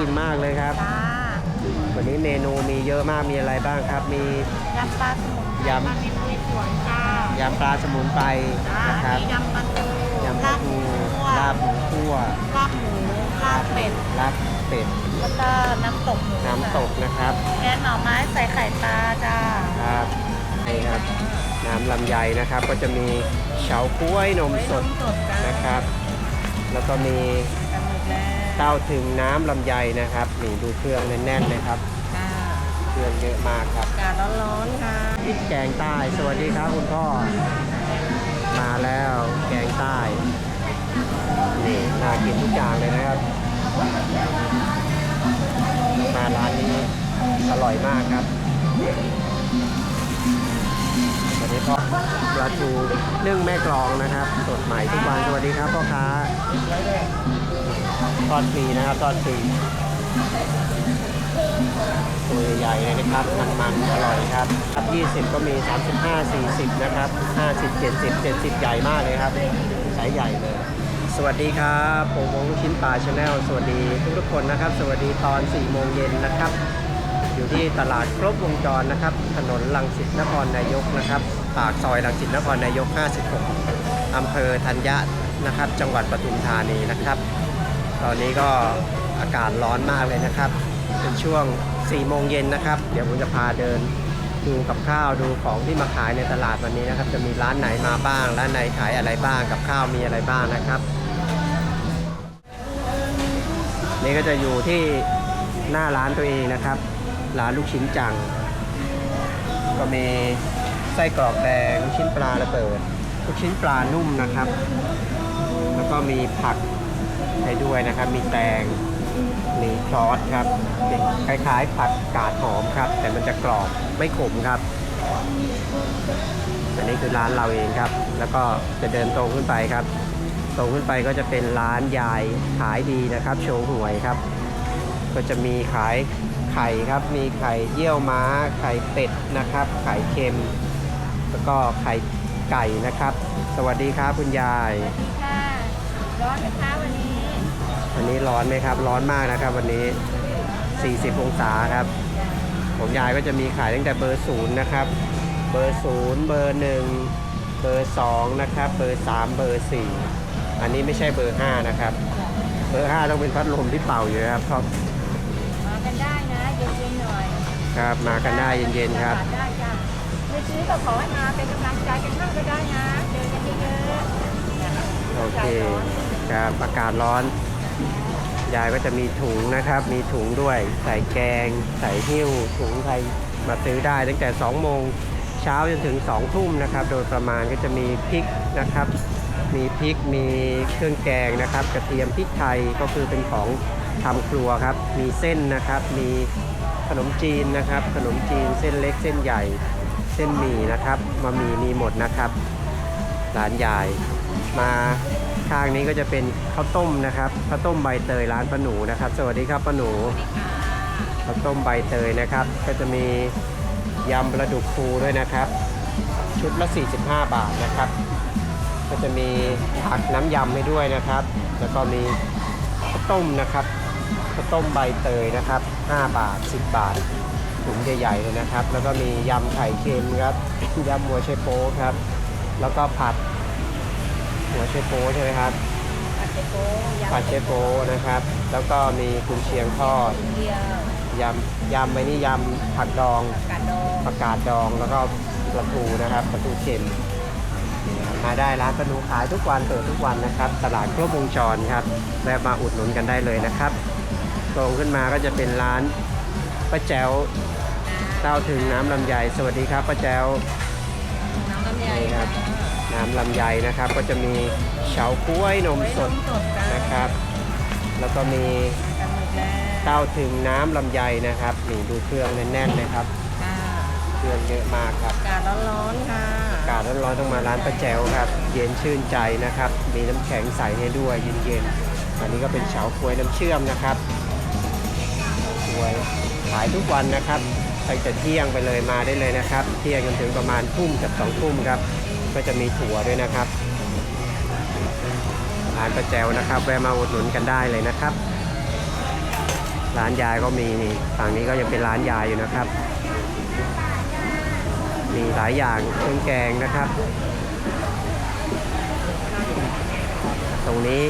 กินมากเลยครับ จ้าวันนี้เมนูมีเยอะมากมีอะไรบ้างครับ มี ยำปลาสมุนไพรยำ ปลาเมนูในสวนจ้ายำปลาสมุนไพรจ้านะครับมียำปลาทูยำปลาทูลาบหมูคั่วลาบหมูลาบเป็ด ลาบเป็ดแล้วก็น้ำตกหมูน้ำตกนะครับแกงหน่อไม้ใส่ไข่ปลาจ้าครับนี่ครับ น้ำลำไยนะครับ ก็จะมีเฉาก้วยนมสด สดจ้านะครับ แล้วก็มีกันหมดแล้ว เต้าถึงน้ำลำไยนะครับนี่ดูเครื่องแน่นๆเลยครับ ค่ะเครื่องเยอะมากครับ อากาศร้อนๆค่ะ พริกแกงใต้ สวัสดีครับคุณพ่อ มาแล้วแกงใต้ นี่น่ากินทุกอย่างเลยนะครับ มาร้านนี้อร่อยมากครับวันนี้ก็ปลาทูนึ่งแม่กลองนะครับ สดใหม่ทุกวัน สวัสดีครับพ่อค้า ทอดฟรีนะครับทอดฟรีตัวใหญ่เลยนะครับมันๆอร่อยครับครับ 20 ก็มี 35 40 นะครับ 50 70 70 ใหญ่มากเลยครับสายใหญ่เลย สวัสดีครับผมวงลูกชิ้นปลาชาแนลสวัสดีทุกๆคนนะครับ สวัสดีตอน 4 โมงเย็นนะครับ อยู่ที่ตลาดครบวงจรนะครับ ถนนลังสิตนครนายกนะครับ ปากซอยลังสิตนครนายก 56อำเภอธัญญะนะครับ จังหวัดปทุมธานีนะครับ ตอนนี้ก็อากาศร้อนมากเลยนะครับ เป็นช่วง 4 โมงเย็นนะครับ เดี๋ยวผมจะพาเดินดูกับข้าวดูของที่มาขายในตลาดวันนี้นะครับ จะมีร้านไหนมาบ้าง ร้านไหนขายอะไรบ้างกับข้าวมีอะไรบ้างนะครับ นี่ก็จะอยู่ที่หน้าร้านตัวเองนะครับ ร้านลูกชิ้นจัง ก็มีไส้กรอกแดงลูกชิ้นปลาระเบิดลูกชิ้นปลานุ่มนะครับ แล้วก็มีผัก ให้ด้วยนะครับ มีแตงมีซอสครับเป็นคล้ายๆผักกาดหอมครับ แต่มันจะกรอบไม่ขมครับ อันนี้คือร้านเราเองครับ แล้วก็จะเดินตรงขึ้นไปครับ ตรงขึ้นไปก็จะเป็นร้านยายขายดีนะครับโชว์หวยครับ ก็จะมีขายไข่ครับ มีไข่เยี่ยวม้า ไข่เป็ดนะครับ ไข่เค็ม แล้วก็ไข่ไก่นะครับ สวัสดีครับคุณยาย สวัสดีค่ะ ร้อนไหมคะวันนี้ วันนี้ร้อนไหมครับ ร้อนมากนะครับ วันนี้ 40 องศาครับของยายก็จะมีขายตั้งแต่เบอร์ศูนย์นะครับ เบอร์ศูนย์เบอร์หนึ่งเบอร์สองนะครับ เบอร์สามเบอร์สี่อันนี้ไม่ใช่เบอร์ห้านะครับ เบอร์ห้าต้องเป็นพัดลมที่เป่าอยู่นะครับครับมากันได้นะเย็นๆหน่อยครับ มากันได้เย็นๆครับได้จ้ะไม่ซื้อก็ขอให้มาเป็นกำลังใจกันบ้างก็ได้นะเจอกันเยอะๆโอเคครับอากาศร้อน ยายก็จะมีถุงนะครับ มีถุงด้วย ใส่แกง ใส่หิ้ว ถุงใครมาซื้อได้ตั้งแต่ 2 โมงเช้าจนถึง 2 ทุ่มนะครับ โดยประมาณก็จะมีพริกนะครับ มีพริก มีเครื่องแกงนะครับ กระเทียมพริกไทยก็คือเป็นของทำครัวครับ มีเส้นนะครับ มีขนมจีนนะครับ ขนมจีนเส้นเล็กเส้นใหญ่ เส้นหมี่นะครับ มามีมีหมดนะครับร้านยายมา ข้างนี้ก็จะเป็นข้าวต้มนะครับข้าวต้มใบเตยร้านป้าหนูนะครับ สวัสดีครับป้าหนูข้าวต้มใบเตยนะครับ ก็จะมียำปลาดุกฟูด้วยนะครับ ชุดละ 45 บาทนะครับ ก็จะมีผักน้ำยำให้ด้วยนะครับ แล้วก็มีข้าวต้มนะครับข้าวต้มใบเตยนะครับ 5 บาท 10 บาทถุงใหญ่ๆเลยนะครับ แล้วก็มียำไข่เค็มครับยำหัวไชโป๊ครับ แล้วก็ผัด หัวไชโป๊ใช่ไหมครับผัดเชโป้ยำผัดเชโป๊นะครับ แล้วก็มีกุนเชียงทอดเดียวยำยำไปนี่ยำผักดองกาดดองผักกาดดองแล้วก็ปลาทูนะครับปลาทูเค็มมาได้ร้านปลาทูขายทุกวันเปิดทุกวันนะครับ ตลาดครบวงจรครับแวะมาอุดหนุนกันได้เลยนะครับตรงขึ้นมาก็จะเป็นร้านป้าแจ๋วเต้าถึงน้ำลำไยสวัสดีครับป้าแจ๋วน้ำลำไยนี่ครับ น้ำลำไยนะครับ ก็จะมีเฉาก้วยนมสดสดกันนะครับ แล้วก็มีกันหมดแล้วเต้าถึงน้ำลำไยนะครับนี่ดูเครื่องแน่นๆเลยครับค่ะเครื่องเยอะมากครับอากาศร้อนๆค่ะอากาศร้อนๆต้องมาร้านป้าแจ๋วครับ เย็นชื่นใจนะครับ มีน้ำแข็งใสให้ด้วยเย็นๆอันนี้ก็เป็นเฉาก้วยน้ำเชื่อมนะครับเฉาก้วยขายทุกวันนะครับตั้งแต่เที่ยงไปเลยมาได้เลยนะครับ เที่ยงจนถึงประมาณทุ่มกับสองทุ่มครับ ก็จะมีถั่วด้วยนะครับร้านป้าแจวนะครับ แวะมาอุดหนุนกันได้เลยนะครับ ร้านยายก็มีนี่ฝั่งนี้ก็ยังเป็นร้านยายอยู่นะครับ มีหลายอย่างเครื่องแกงนะครับ ตรงนี้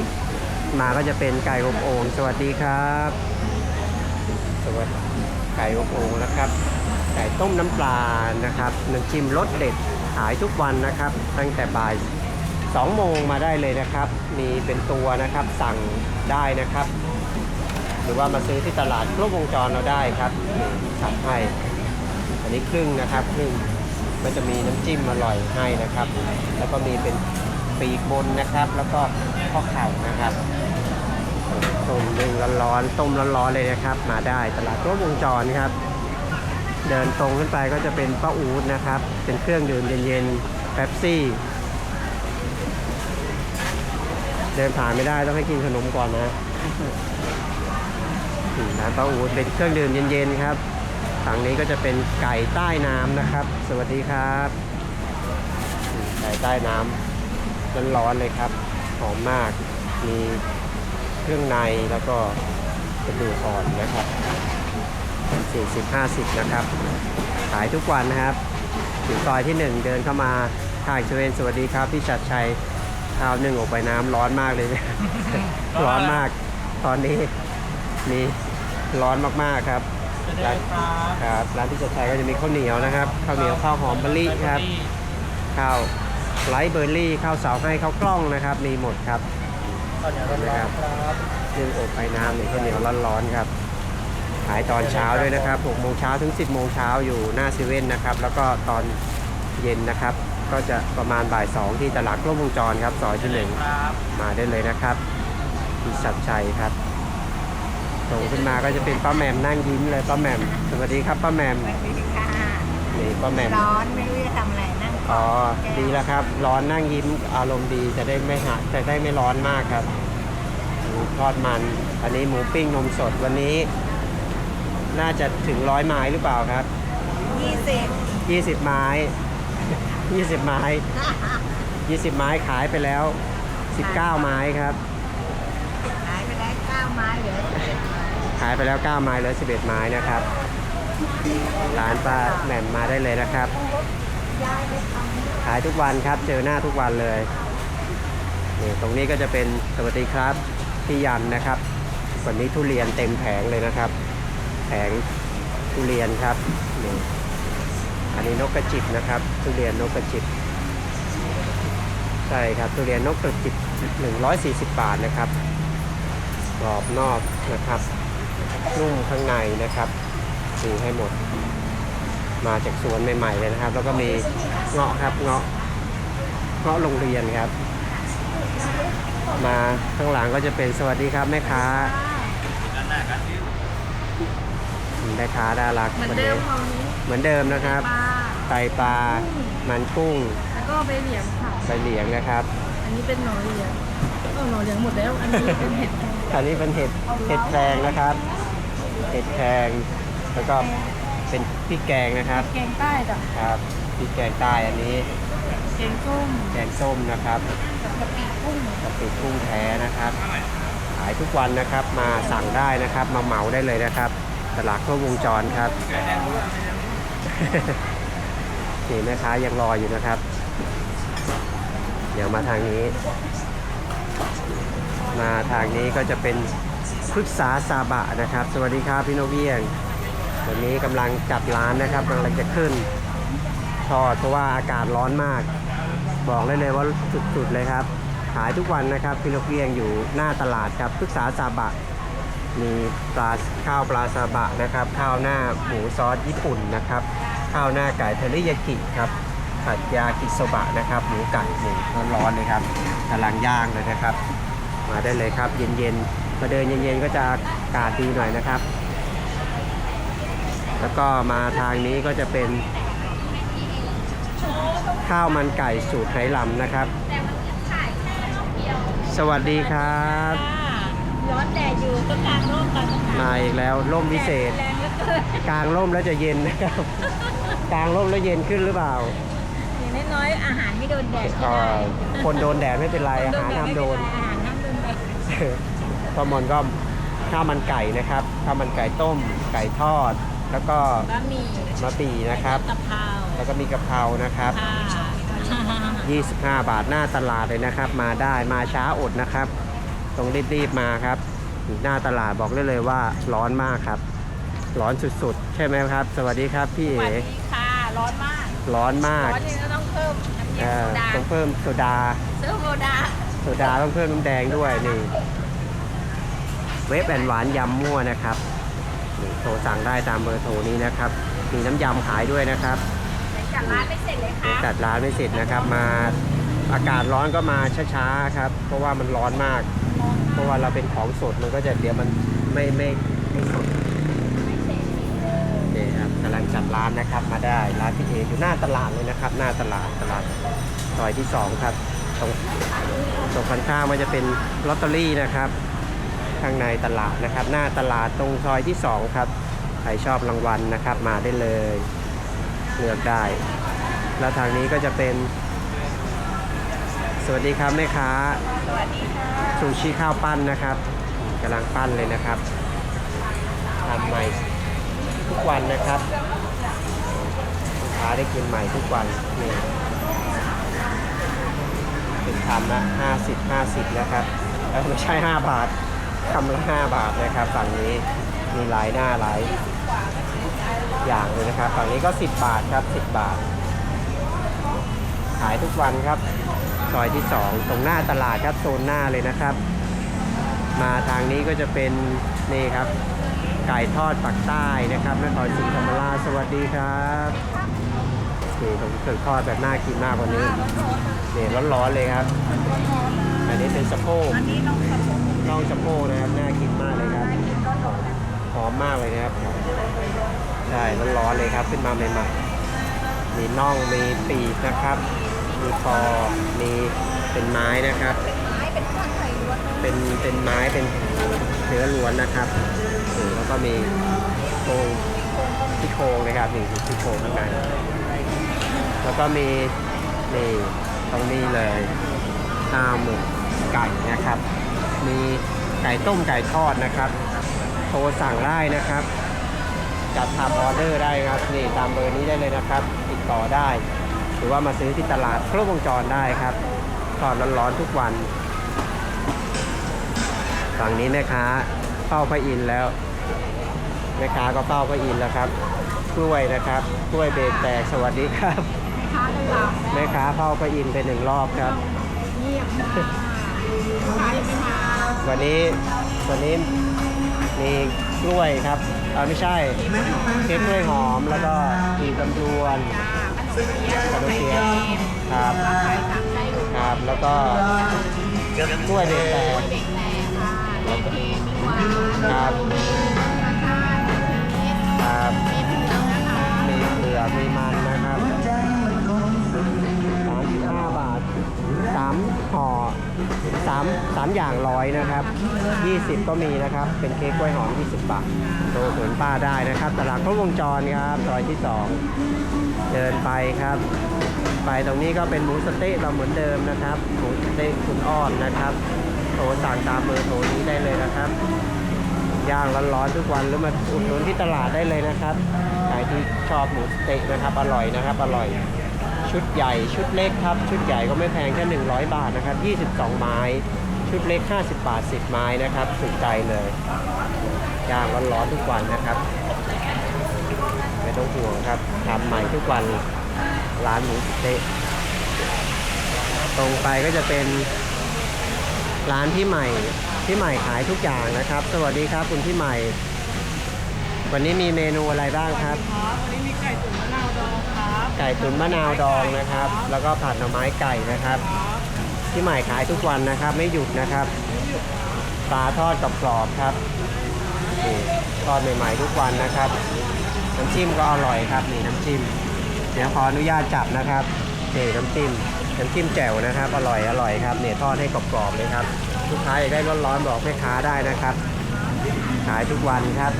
มาก็จะเป็นไก่อบโอ่งสวัสดีครับ สวัสดีไก่อบโอ่งนะครับ ไก่ต้มน้ำปลานะครับน้ำจิ้มรสเด็ด ขายทุกวันนะครับ ตั้งแต่บ่าย 2 โมงมาได้เลยนะครับ มีเป็นตัวนะครับสั่งได้นะครับ หรือว่ามาซื้อที่ตลาดครบวงจรเราได้ครับสั่งให้อันนี้ครึ่งนะครับครึ่งก็จะมีน้ำจิ้มอร่อยให้นะครับ แล้วก็มีเป็นปีกบนนะครับ แล้วก็ข้อเข่านะครับต้มนึ่งร้อนๆต้มร้อนๆเลยนะครับ มาได้ตลาดครบวงจรครับ เดินตรงขึ้นไปก็จะเป็นป้าอูดนะครับ เป็นเครื่องดื่มเย็นๆแป๊บซี่ เดินผ่านไม่ได้ต้องให้กินขนมก่อนนะร้านป้าอูดเป็นเครื่องดื่มเย็นๆครับฝั่งนี้ก็จะเป็นไก่ใต้น้ำนะครับ สวัสดีครับ ไก่ใต้น้ำร้อนๆเลยครับ หอมมาก มีเครื่องในแล้วก็กระดูกอ่อนนะครับ 40 50 นะครับ ขายทุกวันนะครับอยู่ซอยที่ 1 เดินเข้ามาทางเซเว่นสวัสดีครับ พี่ชัดชัยข้าวนึ่งออกไปน้ำร้อนมากเลย ร้อนมาก ตอนนี้มีร้อนมากๆครับร้านครับร้านพี่ชัดชัยก็จะมีข้าวเหนียวนะครับข้าวเหนียวข้าวหอมมะลิครับข้าวไลท์เบอร์รี่ข้าวเสาให้ข้าวกล้องนะครับ มีหมดครับข้าวเหนียวร้อนๆครับนึ่งอบไปน้ำนี่ข้าวเหนียวร้อนๆครับ ขายตอนเช้าด้วยนะครับ6โมงเช้าถึง 10โมงเช้าอยู่หน้าเซเว่นนะครับ แล้วก็ตอนเย็นนะครับ ก็จะประมาณบ่าย 2 ที่ตลาดกล้องวงจรครับซอยที่หนึ่งครับมาได้เลยนะครับที่ชัดชัยครับตรงขึ้นมาก็จะเป็นป้าแหม่มนั่งยิ้มเลยป้าแหม่มสวัสดีครับป้าแหม่มสวัสดีค่ะนี่ป้าแหม่มร้อนไม่รู้จะทำอะไรนั่งอ๋อแก้วดีแล้วครับ ร้อนนั่งยิ้มอารมณ์ดีจะได้ไม่หะจะได้ไม่ร้อนมากครับหมูทอดมัน อันนี้หมูปิ้งนมสดวันนี้ น่าจะถึงร้อยไม้หรือเปล่าครับ ยี่สิบ20 ไม้ 20 ไม้ 20 ไม้ขายไปแล้ว 19 ไม้ครับ ขายไปได้เก้าไม้เหลือสิบไม้ขายไปแล้ว 9 ไม้เหลือ11 ไม้นะครับร้านป้าแหม่มมาได้เลยนะครับยายไปทำขายทุกวันครับเจอหน้าทุกวันเลยนี่ตรงนี้ก็จะเป็นสวัสดีครับพี่ยันนะครับ วันนี้ทุเรียนเต็มแผงเลยนะครับ แผงทุเรียนครับนี่อันนี้นกกระจิบนะครับ ทุเรียนนกกระจิบใช่ครับทุเรียนนกกระจิบ140 บาทนะครับกรอบนอกนะครับนุ่มข้างในนะครับดูให้หมด มาจากสวนใหม่ๆเลยนะครับ แล้วก็มีเงาะครับเงาะเงาะโรงเรียนครับ มาข้างหลังก็จะเป็นสวัสดีครับแม่ค้า แม่ค้าน่ารักเหมือนวันเดินี้มคราวนี้เหมือนเดิมนะครับ ปลาไตปลา มันกุ้งแล้วก็ใบเหลียงค่ะ ใบเหลียงนะครับ อันนี้เป็นหน่อเหลียงเออหน่อเหลียงหมดแล้ว อันนี้เป็นเห็ดอันนี้เป็นเห็ด เห็ดแครงนะครับ เห็ดแครงแล้วก็เป็นพริกแกงนะครับ แกงใต้จ้ะครับพริกแกงใต้อันนี้ แกงส้มแกงส้มนะครับกับกะปิกุ้งกะปิกุ้งแท้นะครับ ขายทุกวันนะครับ มาสั่งได้นะครับ มาเหมาได้เลยนะครับ ตลาดครบวงจรครับนี่แม่ค้ายังรออยู่นะครับ เดี๋ยวมาทางนี้ มาทางนี้ก็จะเป็นพฤกษาซาบะนะครับ สวัสดีครับพี่โนกเวียง วันนี้กำลังจัดร้านนะครับกำลังจะขึ้นทอดเพราะว่าอากาศร้อนมาก บอกเลยเลยว่าสุดๆเลยครับ ขายทุกวันนะครับพี่นกเวียงอยู่หน้าตลาดครับพฤกษาซาบะ มีปลาข้าวปลาซาบะนะครับ ข้าวหน้าหมูซอสญี่ปุ่นนะครับ ข้าวหน้าไก่เทอริยากิครับผัดยากิโซบะนะครับ หมูไก่หมูร้อนๆเลยครับกำลังย่างเลยนะครับ มาได้เลยครับ เย็นๆมาเดินเย็นๆก็จะอากาศดีหน่อยนะครับ แล้วก็มาทางนี้ก็จะเป็น ข้าวมันไก่สูตรไหหลำนะครับ สวัสดีครับ ร้อนแดดอยู่ก็กลางร่มกันนะคะมาอีกแล้วร่มพิเศษ แรงเหลือเกินกลางร่มแล้วจะเย็นนะครับ กลางร่มแล้วเย็นขึ้นหรือเปล่าอย่างน้อยๆอาหารไม่โดนแดดก็ก็ได้คนโดนแดดไม่เป็นไรอาหารห้ามโดน อาหารห้ามโดนแดดพอมอนก็ข้าวมันไก่นะครับข้าวมันไก่ต้ม ไก่ทอด แล้วก็บะหมี่มะปีนะครับ กะเพราแล้วก็มีกะเพรานะครับ ค่ะ25 บาทหน้าตลาดเลยนะครับ มาได้มาช้าอดนะครับ ต้องรีบๆมาครับ หน้าตลาดบอกได้เลยว่าร้อนมากครับ ร้อนสุดๆ ใช่ไหมครับ สวัสดีครับพี่สเอ๋วัสดีค่ะ ร้อนมาก ร้อนมากร้อนนี่ก็ต้องเพิ่มน้ำเย็เอนโซอดาต้องเพิ่มโซดาซื้อโซดาโซดาต้องเพิ่มน้ำแดงด้วยนี่เวฟแอนหวานยำมั่วนะครับนี่โทรสั่งได้ตามเบอร์โทรนี้นะครับ มีน้ำยำขายด้วยนะครับจัดร้านไม่เสร็จเลยค่ะ จัดร้านไม่เสร็จนะครับ มาอากาศร้อนก็มาช้าๆครับ เพราะว่ามันร้อนมาก เพราะว่าเราเป็นของสดมันก็จะเดี๋ยวมันไม่ไม่ไม่สดไม่เสร็จนี่ครับกำลังจัดร้านนะครับมาได้ร้านพี่เออยู่หน้าตลาดเลยนะครับ หน้าตลาดตลาดซอยที่สองครับตรงตรงข้างข้างมันจะเป็นลอตเตอรี่นะครับข้างในตลาดนะครับ หน้าตลาดตรงซอยที่สองครับใครชอบรางวัลนะครับ มาได้เลยเลือกได้ แล้วทางนี้ก็จะเป็น สวัสดีครับแม่ค้าสวัสดีค่ะซูชิข้าวปั้นนะครับกำลังปั้นเลยนะครับทำใหม่ทุกวันนะครับลูกค้าได้กินใหม่ทุกวันนี่เป็นคำละห้าสิบห้าสิบนะครับแล้วไม่ใช่ห้าบาทคำละห้าบาทนะครับฝั่งนี้มีหลายหน้าหลายอย่างเลยนะครับ ฝั่งนี้ก็ 10 บาทครับ 10 บาท ขายทุกวันครับ อยที่ 2 ตรงหน้าตลาดครับโซนหน้าเลยนะครับ มาทางนี้ก็จะเป็นนี่ครับไก่ทอดปักใต้นะครับนครศรีธรรมราชสวัสดีครับนี่ผมเคยทอดแบบน่ากินมากกว่านี้นี่ร้อนๆเลยครับอันนี้เป็นสะโพกอันนี้น้องสะโพกน่องสะโพกนะครับน่ากินมากเลยครับหอมมากเลยนะครับใช่ร้อนๆเลยครับขึ้นมาใหม่ๆมีน่องมีปีกนะครับ มีคอ มีเป็นไม้นะครับไม้เป็นข้างไข่ล้วนเป็นเป็นไม้เป็นเนื้อล้วนนะครับแล้วก็มีโครงที่โครงนะครับนี่คือที่โครงข้างในแล้วก็มีนี่ตรงนี้เลยข้าวหมึกไก่นะครับ มีไก่ต้มไก่ทอดนะครับ โทรสั่งได้นะครับจัดทำออเดอร์ได้ครับนี่ตามเบอร์นี้ได้เลยนะครับ ติดต่อได้ รือว่ามาซื้อที่ตลาดครบวงจรได้ครับทอดร้อนๆทุกวัน ฝั่งนี้แม่ค้าเฝ้าพระอินทร์แล้ว แม่ค้าก็เฝ้าพระอินทร์แล้วครับกล้วยนะครับกล้วยเบรกแตกสวัสดีครับค้ากันหลับแม่ค้าเฝ้าพระอินทร์ไปหนึ่งรอบครับเงียบมากขายไม่มาวันนี้วันนี้มีกล้วยครับเออไม่ใช่เค้กกล้วยหอมแล้วก็มีตำรวนจ้า ขนมเปี๊ยะขนมครับขายสั่งได้ครับแล้วก็กล้วยเบรกแตกเด็กแหล่ค่ะมีเค็มมีหวานครับมีราคามีม็ดครับมีเผือกนะคะมีเผือมีมันนะครับ35บาทสามห่อสามสามอย่างร้อยนะครับ 20 ก็มีนะครับ เป็นเค้กกล้วยหอม 20 บาทโตสวนป้าได้นะครับ ตลาดครบวงจรครับซอยที่ 2 เดินไปครับ ไปตรงนี้ก็เป็นหมูสเต๊ะเราเหมือนเดิมนะครับหมูสเต๊ะคุณอ้อมนะครับโทรสั่งตามเบอร์โทรนี้ได้เลยนะครับย่างร้อนๆทุกวันหรือมาอุดหนุนที่ตลาดได้เลยนะครับใครที่ชอบหมูสเต็กนะครับ อร่อยนะครับ อร่อย ชุดใหญ่ชุดเล็กครับ ชุดใหญ่ก็ไม่แพงแค่100 บาทนะครับ 22 ไม้ ชุดเล็ก 50 บาท 10 ไม้นะครับสุดใจเลยย่างร้อนๆทุกวันนะครับไม่ต้องห่วงครับ ทำใหม่ทุกวันร้านหมูสเต๊ะตรงไปก็จะเป็นร้านพี่ใหม่พี่ใหม่ขายทุกอย่างนะครับ สวัสดีครับคุณพี่ใหม่ วันนี้มีเมนูอะไรบ้างครับครับ วันนี้มีไก่ตุ๋นมะนาวดองครับไก่ตุ๋นมะนาวดองนะครับ แล้วก็ผัดหน่อไม้ไก่นะครับพี่ใหม่ขายทุกวันนะครับ ไม่หยุดนะครับปลาทอดกับกรอบๆครับนี่ทอดใหม่ๆทุกวันนะครับ น้ำจิ้มก็อร่อยครับนี่น้ำจิ้ม เดี๋ยวขออนุญาตจับนะครับนี่น้ำจิ้มน้ำจิ้มแจ่วนะครับอร่อยอร่อยครับเนี่ยทอดให้กรอบๆเลยครับลูกค้าอยากได้ร้อนๆบอกแม่ค้าได้นะครับ ขายทุกวันครับ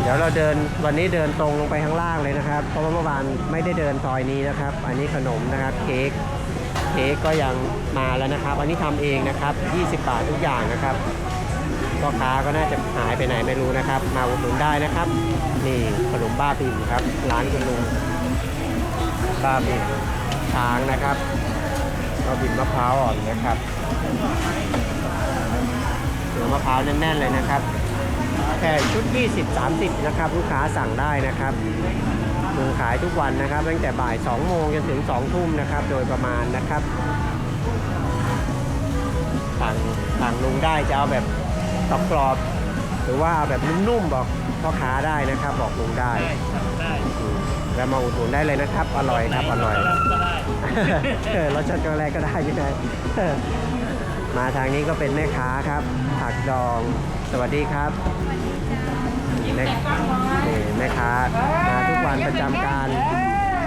เดี๋ยวเราเดินวันนี้เดินตรงลงไปข้างล่างเลยนะครับ เพราะว่าเมื่อวานไม่ได้เดินซอยนี้นะครับ อันนี้ขนมนะครับเค้กเค้กก็ยังมาแล้วนะครับ อันนี้ทำเองนะครับ 20 บาททุกอย่างนะครับ พ่อค้าก็น่าจะหายไปไหนไม่รู้นะครับ มาอุดหนุนได้นะครับ นี่ขนมบ้าบินครับ ร้านคุณลุงบ้าบินช้างนะครับบ้าบินมะพร้าวอ่อนนะครับเนื้อมะพร้าวแน่นๆเลยนะครับแค่ชุด 20 30 นะครับ ลูกค้าสั่งได้นะครับลุงขายทุกวันนะครับ ตั้งแต่บ่าย 2 โมงจนถึง 2 ทุ่มนะครับ โดยประมาณนะครับสั่งสั่งลุงได้จะเอาแบบ กรอบๆหรือว่าเอาแบบนุ่มๆบอกพ่อค้าได้นะครับ บอกลุงได้ได้สั่งได้อืมแล้วมาอุดหนุนได้เลยนะครับ อร่อยครับอร่อยก็ได้เออรสชาติก็แรกก็ได้ใช่ไหมเออมาทางนี้ก็เป็นแม่ค้าครับ ผักดอง สวัสดีครับแม่นี่แม่ค้ามาทุกวันประจำการ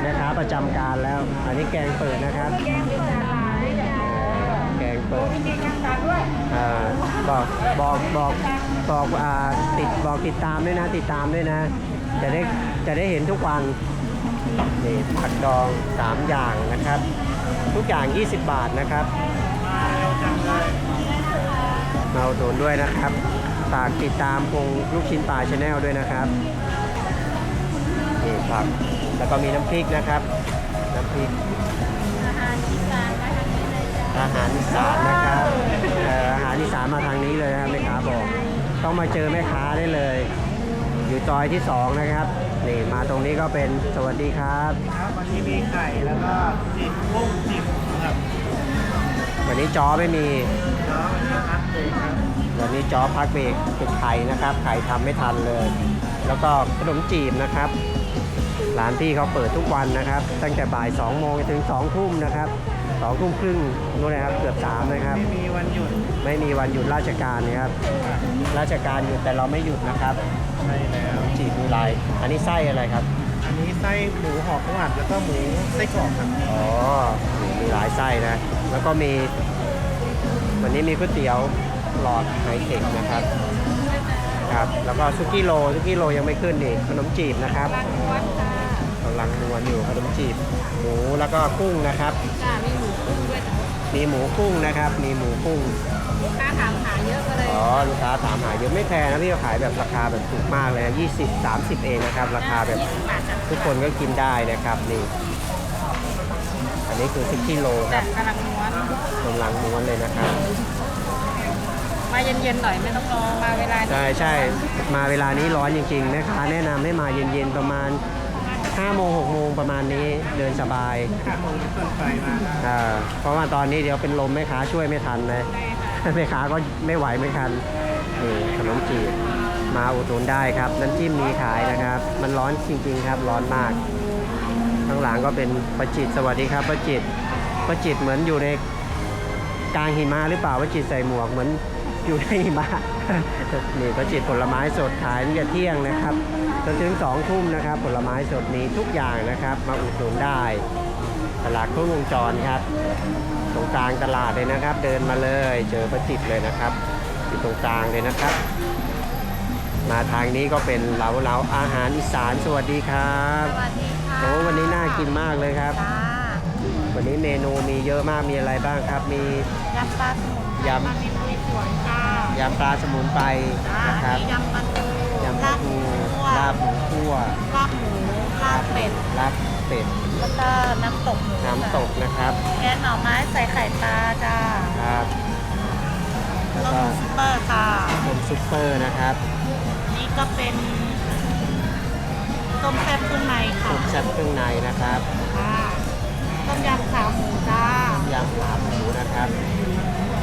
แม่ค้าประจำการแล้ว อันนี้แกงเปิดนะครับ แกงเป็นสาหร่ายจ้ะ แกง เปิดอ่าบอกบอกบอกบอกอ่าติดบอกติดตามด้วยนะติดตามด้วยนะ จะได้จะได้เห็นทุกวันนี่ผักดอง 3 อย่างนะครับ ทุกอย่าง 20 บาทนะครับมาเร็วจังเลยมาอุดหนุนด้วยนะครับฝากติดตามพงลูกชิ้นปลาชาแนลด้วยนะครับนี่ครับแล้วก็มีน้ำพริกนะครับ น้ำพริก อาหารอีสานนะครับเอ่ออาหารอีสานมาทางนี้เลยนะครับแม่ค้าบอก ต้องมาเจอแม่ค้าได้เลย อยู่ซอยที่สองนะครับนี่มาตรงนี้ก็เป็นสวัสดีครับครับวันนี้มีไข่แล้วก็จิบกุ้งจิบครับวันนี้จอไม่มีน้องนะครับเองครับวันนี้จอพักเบรกเป็นไข่นะครับ ไข่ทำไม่ทันเลย แล้วก็ขนมจีบนะครับร้านพี่เขาเปิดทุกวันนะครับ ตั้งแต่บ่าย2โมงถึง2ทุ่มนะครับ 2ทุ่มครึ่งนู่นนะครับเกือบ3นะครับ ไม่มีวันหยุดไม่มีวันหยุดราชการนะครับ ราชการหยุดแต่เราไม่หยุดนะครับใช่แล้วขนมจีบมีลายอันนี้ไส้อะไรครับ อันนี้ไส้หมูหอมหวานแล้วก็หมูไส้กรอกครับอ๋อมีหลายไส้นะ แล้วก็มี วันนี้มีก๋วยเตี๋ยวหลอดไฮเทคนะครับครับแล้วก็ซุกี้โลซุกี้โลยังไม่ขึ้นอีกขนมจีบนะครับบางม้วนค่ะกำลังนวลอยู่ขนมจีบหมูแล้วก็กุ้งนะครับจ้ะมีหมูกุ้งด้วยจ้ะ มีหมูกุ้งนะครับ มีหมูกุ้ง ลูกค้าถามหาเยอะก็เลยอ๋อ ลูกค้าถามหาเยอะไม่แพงนะพี่ก็ขายแบบราคาแบบถูกมากเลยนะ20 30 เองนะครับ ราคาแบบ20บาทจ้ะทุกคนก็กินได้นะครับนี่ อันนี้คือ10กิโลคแต่รับกำลังม้วนกำลังม้วนเลยนะครับ มาเย็นๆหน่อยไม่ต้องรอมาเวลานี้ใช่ใช่มาเวลานี้ร้อนจริงๆแม่ค้าแนะนำให้มาเย็นๆประมาณ 5โมง6โมงประมาณนี้เดินสบายข้าวหมูต้นไฟมาได้อ่าเพราะว่าตอนนี้เดี๋ยวเป็นลมแม่ค้าช่วยไม่ทันนะแม่ค้าก็ไม่ไหวไม่ทันนี่ขนมจีบมาอุดหนุนได้ครับ น้ำจิ้มมีขายนะครับ มันร้อนจริง ๆ ครับร้อนมาก ข้างหลังก็เป็นประจิตสวัสดีครับประจิตประจิตเหมือนอยู่ในกลางหิมะหรือเปล่าประจิตใส่หมวกเหมือนอยู่ในหิมะนี่ประจิตผลไม้สดขายตั้งแต่เที่ยงนะครับ จนถึงสองทุ่มนะครับ ผลไม้สดนี้ทุกอย่างนะครับ มาอุดหนุนได้ตลาดครบวงจรครับ ตรงกลางตลาดเลยนะครับ เดินมาเลยเจอประจิตเลยนะครับอยู่ตรงกลางเลยนะครับ มาทางนี้ก็เป็นเหลาเหลาอาหารอีสานสวัสดีครับสวัสดีค่ะโอ้วันนี้น่ากินมากเลยครับ จ้าวันนี้เมนูมีเยอะมากมีอะไรบ้างครับ มี ยำปลาสมุนไพรยำปลานิลลุยสวนจ้ายำปลาสมุนไพรจ้านะครับมียำปลาทู ยำปลาทูลาบหมูคั่วลาบหมูลาบเป็ด ลาบเป็ดแล้วก็น้ำตกหมูน้ำตกนะครับแกงหน่อไม้ใส่ไข่ปลาจ้าครับแล้วต้ก็มซุปเปอร์ค่ะ ต้มซุปเปอร์นะครับนี่ก็เป็นต้มแซ่บเครื่องในค่ะต้มแซ่บเครื่องในนะครับค่ะต้มยำขาหมูจ้ายำขาหมูนะครับ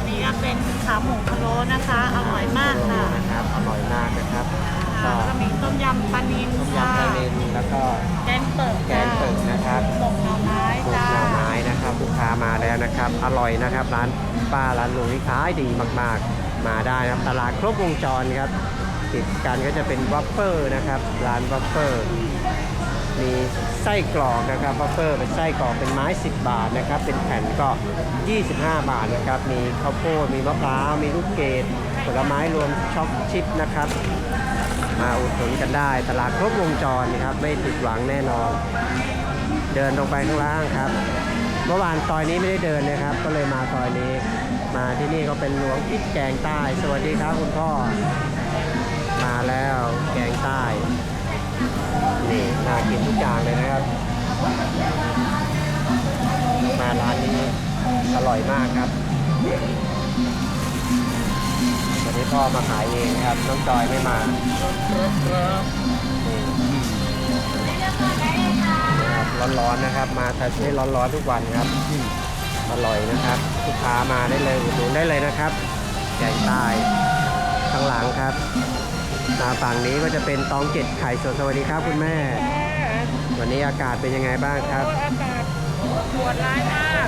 นี่ก็เป็นขาหมูพะโล้นะคะ อร่อยมากค่ะนะครับอร่อยมากนะครับ ค่ะก็แล้วก็มีต้มยำปลานิลต้มค่ะยำปลาเนนแล้วก็แกงเปิดแกงเปิดนะครับตกหน่อไม้ปลูกจ้าหน่อไม้นะครับลูกค้ามาแล้วนะครับ อร่อยนะครับร้านป้าร้านลุงนี่ขายดีมากๆ มาได้นะครับตลาดครบวงจรครับติดกันก็จะเป็นวัฟเฟอร์นะครับร้านวัฟเฟอร์มีไส้กรอกนะครับวัฟเฟอร์เป็นไส้กรอกเป็นไม้ 10 บาทนะครับเป็นแผ่นก็ 25 บาทนะครับมีข้าวโพดมีมะพร้าวมีลูกเกดผลไม้รวมช็อกชิปนะครับ มาอุดหนุนกันได้ ตลาดครบวงจรนะครับ ไม่ผิดหวังแน่นอน เดินลงไปข้างล่างครับ เมื่อวานซอยนี้ไม่ได้เดินนะครับ ก็เลยมาซอยนี้ มาที่นี่ก็เป็นหลวงพิษแกงใต้ สวัสดีครับคุณพ่อ มาแล้วแกงใต้ นี่น่ากินทุกอย่างเลยนะครับ มาร้านนี้อร่อยมากครับ วันนี้พ่อมาขายเองครับ น้องจอยไม่มาร้อนๆนะครับ มาแต่ที่ร้อนๆทุกวันครับอร่อยนะครับลูกค้ามาได้เลยอุดหนุนได้เลยนะครับแกงใต้ข้างหลังครับมาฝั่งนี้ก็จะเป็นตองเจ็ดไข่สดสวัสดีครับคุณแม่ วันนี้อากาศเป็นยังไงบ้างครับอากา ปวดร้ายมาก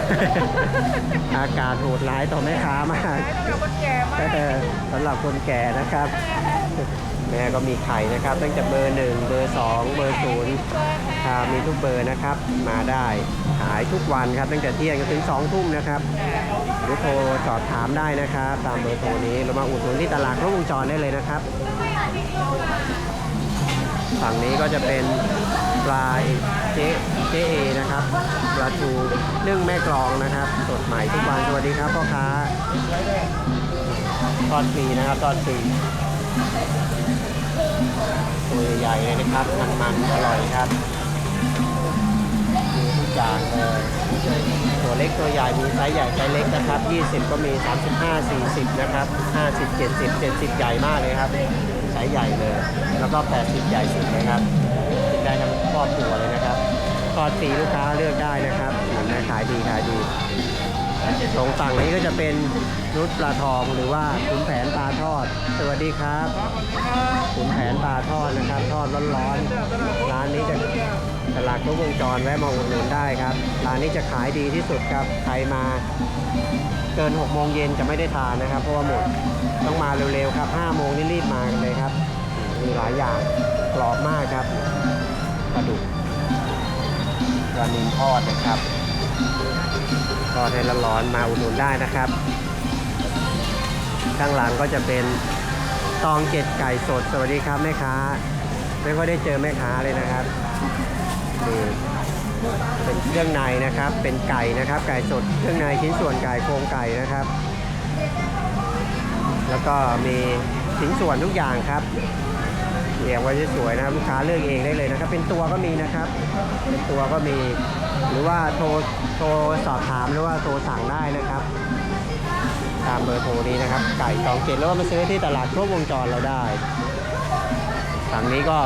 อากาศโหดร้ายต่อแม่ค้ามากร้ายตั้งแต่คนแก่มากเออสำหรับคนแก่นะครับ แม่ก็มีไข่นะครับ ตั้งแต่เบอร์หนึ่งเบอร์สองเบอร์ศูนย์ครับมีทุกเบอร์นะครับ มาได้ขายทุกวันครับ ตั้งแต่เที่ยงจนถึงสองทุ่มนะครับหรือโทรสอบถามได้นะครับ ตามเบอร์โทรนี้เรามาอุดหนุนที่ตลาดครบวงจรได้เลยนะครับ ฝั่งนี้ก็จะเป็นปลาเจเจเอนะครับปลาทูนึ่งแม่กลองนะครับ สดใหม่ทุกวันสวัสดีครับพ่อค้าทอดฟรีนะครับทอดฟรีตัวใหญ่เลยนะครับมันๆอร่อยครับมีทุกอย่างเลยตัวเล็กตัวใหญ่มีไซส์ใหญ่ไซส์เล็กนะครับ 20 ก็มี 35 40 นะครับ 50 70 70 ใหญ่มากเลยครับ ไซส์ใหญ่เลย แล้วก็80ใหญ่สุดเลยครับกินได้ทั้งครอบครัวเลยนะครับทอดฟรีลูกค้าเลือกได้นะครับเห็นไหมขายดีขายดีตรงฝั่งนี้ก็จะเป็นนุชปลาทองหรือว่าขุนแผนปลาทอด สวัสดีครับขุนแผนปลาทอดนะครับ ทอดร้อนๆร้านนี้จะตลาดครบวงจรแวะมาอุดหนุนได้ครับร้านนี้จะขายดีที่สุดครับใครมาเกิน6โมงเย็นจะไม่ได้ทานนะครับ เพราะว่าหมด ต้องมาเร็วๆครับ5โมงนี่รีบมากันเลยครับ มีหลายอย่างกรอบมากครับปลาดุกปลานิลทอดนะครับทอดให้ร้อนๆมาอุดหนุนได้นะครับ ข้างหลังก็จะเป็นตองเจ็ดไก่สดสวัสดีครับแม่ค้าไม่ค่อยได้เจอแม่ค้าเลยนะครับนี่เป็นเครื่องในนะครับ เป็นไก่นะครับ ไก่สดเครื่องในชิ้นส่วนไก่โครงไก่นะครับ แล้วก็มีชิ้นส่วนทุกอย่างครับเรียงไว้สวยๆนะครับลูกค้าเลือกเองได้เลยนะครับ เป็นตัวก็มีนะครับเป็นตัวก็มี หรือว่าโทรโทรสอบถามหรือว่าโทรสั่งได้นะครับ ตามเบอร์โทรนี้นะครับ ไก่สองเจ็ดแล้วก็มาซื้อที่ตลาดครบวงจรเราได้ฝั่งนี้ก็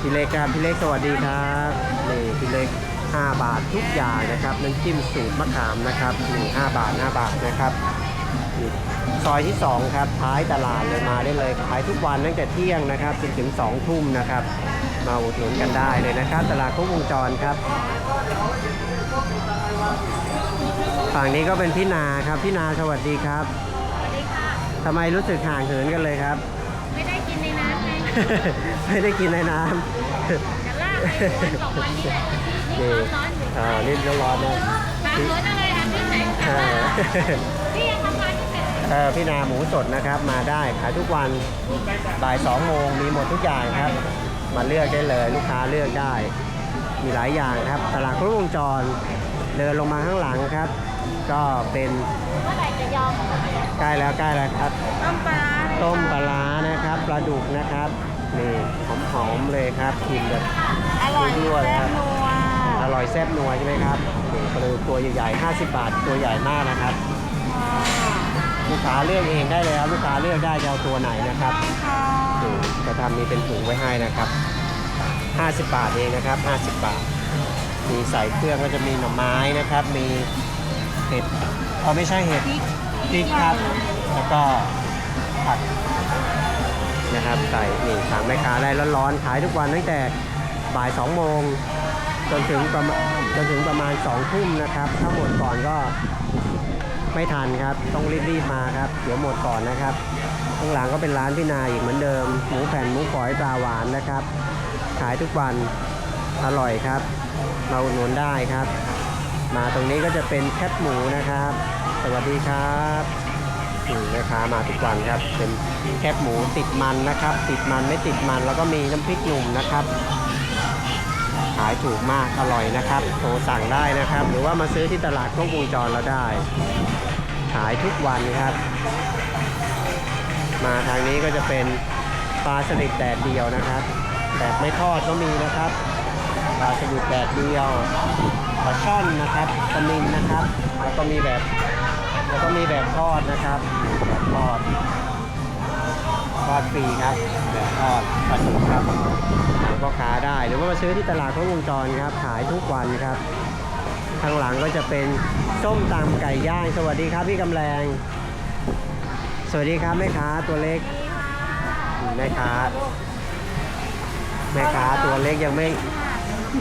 พี่เล็กครับพี่เล็กสวัสดีครับนี่พี่เล็ก5 บาททุกอย่างนะครับน้ำจิ้มสูตรมะขามนะครับนี่5บาท 5 บาทนะครับ ซอยที่ 2 ครับ ท้ายตลาดเลยมาได้เลยขายทุกวันตั้งแต่เที่ยงนะครับจนถึง2ทุ่มนะครับ มาอุดหนุนกันได้เลยนะครับ ตลาดครบวงจรครับ ฝั่งนี้ก็เป็นพี่นาครับพี่นาสวัสดีครับสวัสดีค่ะทำไมรู้สึกห่างเหินกันเลยครับ ไม่ได้กินในน้ำไงไม่ได้กินในน้จะลากไปวันสองวันนี้แหละำนี่นี่ร้อนๆอยู่อ่านี่ร้อนๆนะตามรถอะไรทำที่ไหนเออพี่ยังทำงานที่ไหนเออพี่นาหมูสดนะครับมาได้ขายทุกวันบ่ายสองโมงมีหมดทุกอย่างครับ มาเลือกได้เลยลูกค้าเลือกได้ มีหลายอย่างครับ ตลาดครบวงจร เดินลงมาข้างหลังครับ ก็เป็นเมื่อไหร่จะยอมใกล้แล้วใกล้แล้วครับ ต้มปลาต้มปลาร้านะครับปลาดุกนะครับนี่หอมๆเลยครับกินแบบอร่อยยั่วๆแซ่ครับบนัวอร่อยแซ่บนัวใช่ไหมครับนี่ปลาดุกตัวใหญ่ๆ 50 บาทตัวใหญ่มากนะครับ ลูกค้าเลือกเองได้เลยครับลูกค้าเลือกได้จะเอาตัวไหนนะครับนี่จะทำมีเป็นถุงไว้ให้นะครับ 50 บาทเองนะครับ 50 บาท มีใส่เครื่องก็จะมีหน่อไม้นะครับ มีเห็ดเอาไม่ใช่เห็ดพริกครับ แล้วก็ผักนะครับ ใส่นี่สั่งแม่ค้าได้ร้อนๆขายทุกวันตั้งแต่บ่าย 2 โมงจนถึงประมาณจนถึงประมาณ2ทุ่มนะครับ ถ้าหมดก่อนก็ ไม่ทันครับ ต้องรีบๆมาครับ เดี๋ยวหมดก่อนนะครับข้างหลังก็เป็นร้านพี่นาอีกเหมือนเดิม หมูแผ่นหมูฝอยปลาหวานนะครับ ขายทุกวัน อร่อยครับมาหนุนได้ครับ มาตรงนี้ก็จะเป็นแคบหมูนะครับ สวัสดีครับนี่แม่ค้ามาทุกวันครับ เป็นแคบหมูติดมันนะครับ ติดมันไม่ติดมันแล้วก็มีน้ำพริกหนุ่มนะครับขายถูกมากอร่อยนะครับ โทรสั่งได้นะครับ หรือว่ามาซื้อที่ตลาดครบวงจรเราได้ ขายทุกวันครับ มาทางนี้ก็จะเป็นปลาสลิดแดดเดียวนะครับแบบไม่ทอดก็มีนะครับปลาสลิดแดดเดียวปลาช่อนนะครับปลานิลนะครับ แล้วก็มีแบบแล้วก็มีแบบทอดนะครับแบบทอดทอดฟรีครับแบบทอดผสมครับแล้วก็ค้าได้หรือว่ามาซื้อที่ตลาดครบวงจรครับ ขายทุกวันครับ ข้างหลังก็จะเป็นส้มตำไก่ย่างสวัสดีครับพี่กำแรงสวัสดีครับแม่ค้าตัวเล็กแม่ค้าแม่ค้าตัวเล็กยังไม่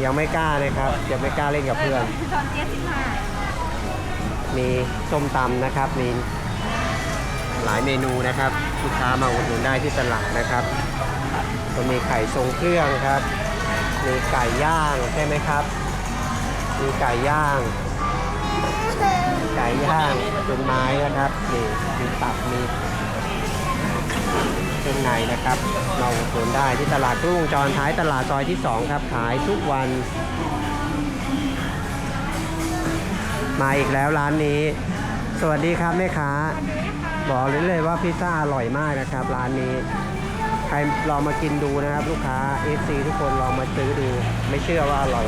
ยังไม่กล้าเลยครับยังไม่กล้าเล่นกับเพื่อนตอนเจ็ดสิบห้ามีส้มตำนะครับมีหลายเมนูนะครับลูกค้ามาอุดหนุนได้ที่ตลาดนะครับ ก็มีไข่ทรงเครื่องครับ มีไก่ย่างใช่ไหมครับ มีไก่ย่าง ไก่ย่างเป็นไม้นะครับนี่มีตับมีเครื่องในนะครับมาอุดหนุนได้ที่ตลาดครุ่งวงจรท้ายตลาดซอยที่ 2 ครับ ขายทุกวัน มาอีกแล้วร้านนี้ สวัสดีครับแม่ค้า บอกเลยเลยว่าพิซซ่าอร่อยมากนะครับ ร้านนี้ ใครลองมากินดูนะครับ ลูกค้า FC ทุกคนลองมาซื้อดู ไม่เชื่อว่าอร่อย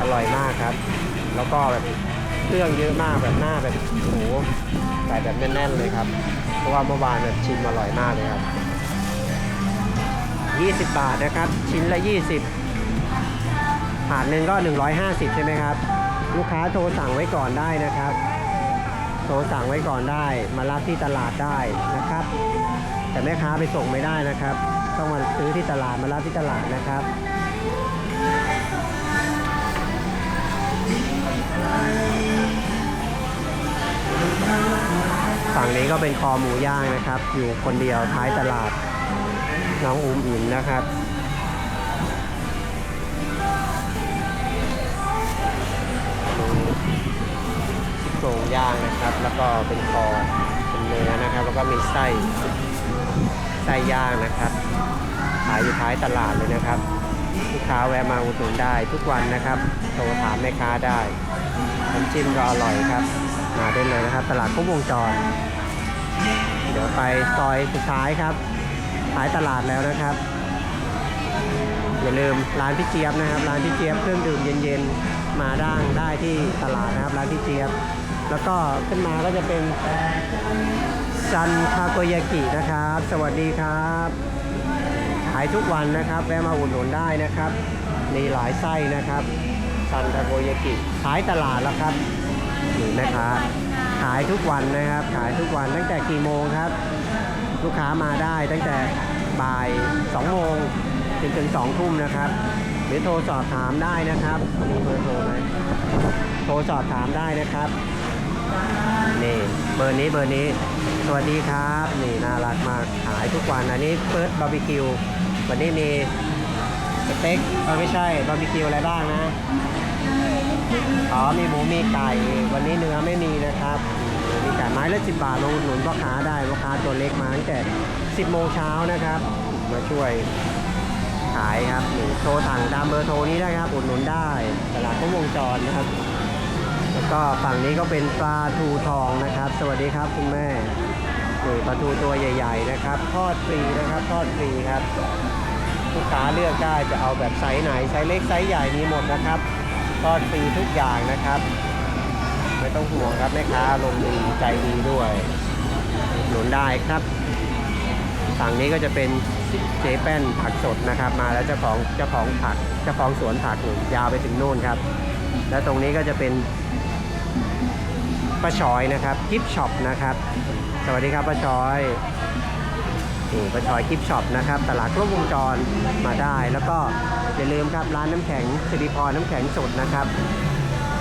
อร่อยมากครับ แล้วก็แบบเครื่องเยอะมากแบบหน้าแบบโอ้โหใส่แบบแน่นๆเลยครับ เพราะว่าเมื่อวานแบบชิมอร่อยมากเลยครับ 20 บาทนะครับ ชิ้นละ 20ถาดหนึ่งก็ 150 ใช่ไหมครับ ลูกค้าโทรสั่งไว้ก่อนได้นะครับ โทรสั่งไว้ก่อนได้ มารับที่ตลาดได้นะครับ แต่แม่ค้าไปส่งไม่ได้นะครับ ต้องมาซื้อที่ตลาดมารับที่ตลาดนะครับ ฝั่งนี้ก็เป็นคอหมูย่างนะครับ อยู่คนเดียวท้ายตลาด น้องอุ้มอิ่มนะครับโครงย่างนะครับ แล้วก็เป็นคอเป็นเนื้อนะครับ แล้วก็มีไส้ไส้ย่างนะครับ ขายอยู่ท้ายตลาดเลยนะครับลูกค้าแวะมาอุดหนุนได้ทุกวันนะครับโทรถามแม่ค้าได้ น้ำจิ้มก็อร่อยครับ มาได้เลยนะครับ ตลาดครบวงจร เดี๋ยวไปซอยสุดท้ายครับท้ายตลาดแล้วนะครับ อย่าลืมร้านพี่เจี๊ยบนะครับ ร้านพี่เจี๊ยบเครื่องดื่มเย็นๆ มาด่างได้ที่ตลาดนะครับ ร้านพี่เจี๊ยบ แล้วก็ขึ้นมาก็จะเป็นซันทาโกยากินะครับ สวัสดีครับขายทุกวันนะครับ แวะมาอุดหนุนได้นะครับ มีหลายไส้นะครับ ซันทาโกยากิขายตลาดแล้วครับนี่นะคะขายทุกวันนะครับ ขายทุกวันตั้งแต่กี่โมงครับ ลูกค้ามาได้ตั้งแต่บ่าย2โมงจนถึง2ทุ่มนะครับหรือโทรสอบถามได้นะครับมีเบอร์โทรไหมโทรสอบถามได้นะครับนี่เบอร์นี้เบอร์นี้ สวัสดีครับ นี่น่ารักมากขายทุกวันอันนี้เฟิร์สบาร์บีคิววันนี้มีสเต็กเออไม่ใช่บาร์บีคิวอะไรบ้างนะ อ๋อมีหมูมีไก่ วันนี้เนื้อไม่มีนะครับ มีไก่ไม้ละสิบบาทมาอุดหนุนพ่อค้าได้พ่อค้าตัวเล็กมาตั้งแต่สิบโมงเช้านะครับ มาช่วยขายครับนี่โทรสั่งตามเบอร์โทรนี้ได้ครับอุดหนุนได้ตลาดก็วงจรนะครับ แล้วก็ฝั่งนี้ก็เป็นปลาทูทองนะครับ สวัสดีครับคุณแม่นี่ปลาทูตัวใหญ่ ๆ นะครับทอดฟรีนะครับทอดฟรีครับลูกค้าเลือกได้จะเอาแบบไซส์ไหนไซส์เล็กไซส์ใหญ่มีหมดนะครับ ทอดฟรีทุกอย่างนะครับ ไม่ต้องห่วงครับแม่ค้าลงดีใจดีด้วยหนุนได้ครับฝั่งนี้ก็จะเป็นเจแป้นผักสดนะครับ มาแล้วเจ้าของเจ้าของผักเจ้าของสวนผักอยู่ยาวไปถึงโน่นครับ แล้วตรงนี้ก็จะเป็นป้าชอยนะครับกิฟช็อปนะครับ สวัสดีครับป้าชอย นี่ป้าชอยกิฟช็อปนะครับ ตลาดครบวงจรมาได้ แล้วก็อย่าลืมครับร้านน้ำแข็งสิริพรน้ำแข็งสดนะครับ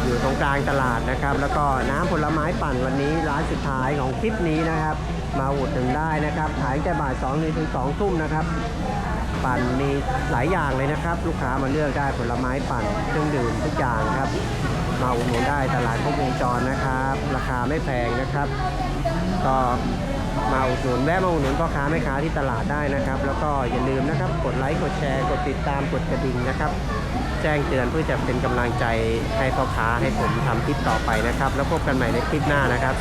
อยู่ตรงกลางตลาดนะครับ แล้วก็น้ำผลไม้ปั่นวันนี้ร้านสุดท้ายของคลิปนี้นะครับ มาอุดหนุนได้นะครับขายแต่บ่าย2องถึงสองทุ่มนะครับปั่นมีหลายอย่างเลยนะครับ ลูกค้ามาเลือกได้ผลไม้ปั่นเครื่องดื่มทุกอย่างครับมาอุดหนุนได้ตลาดครบวงจรนะครับ ราคาไม่แพงนะครับ ก็ มาอุดหนุนแวะมาอุดหนุนพ่อค้าแม่ค้าที่ตลาดได้นะครับ แล้วก็อย่าลืมนะครับ กดไลค์กดแชร์กดติดตามกดกระดิ่งนะครับ แจ้งเตือนเพื่อจะเป็นกำลังใจให้พ่อค้าให้ผมทำคลิปต่อไปนะครับ แล้วพบกันใหม่ในคลิปหน้านะครับ